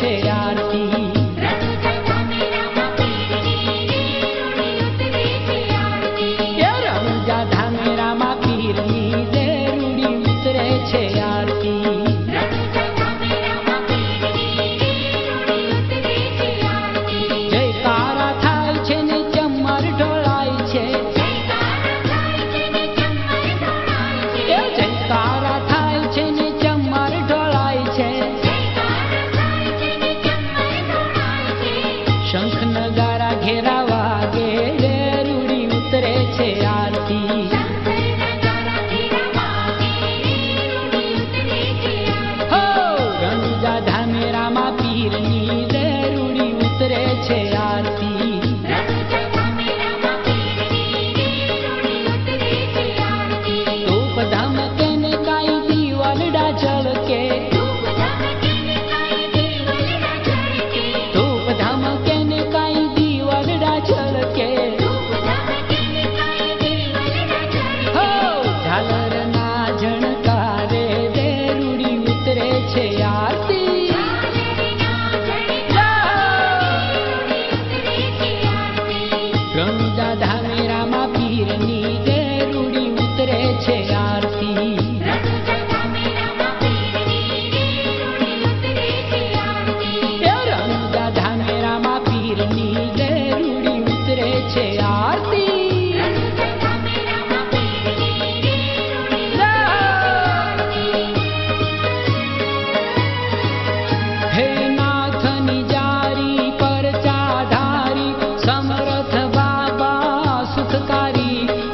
చేరారు छलके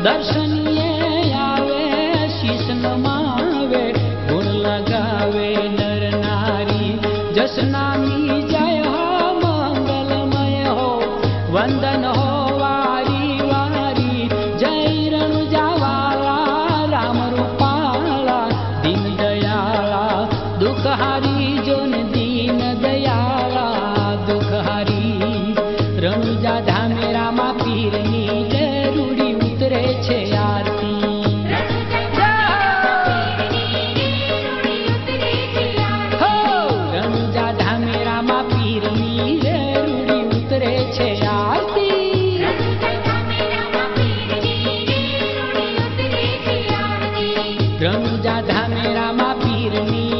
દર્શનીય આવે શીશ નમાવે ગુણ લગાવે નર નારી. જસનામી જય હો, મંગલમય હો, વંદન હો रङ्गजा धावे पीरनी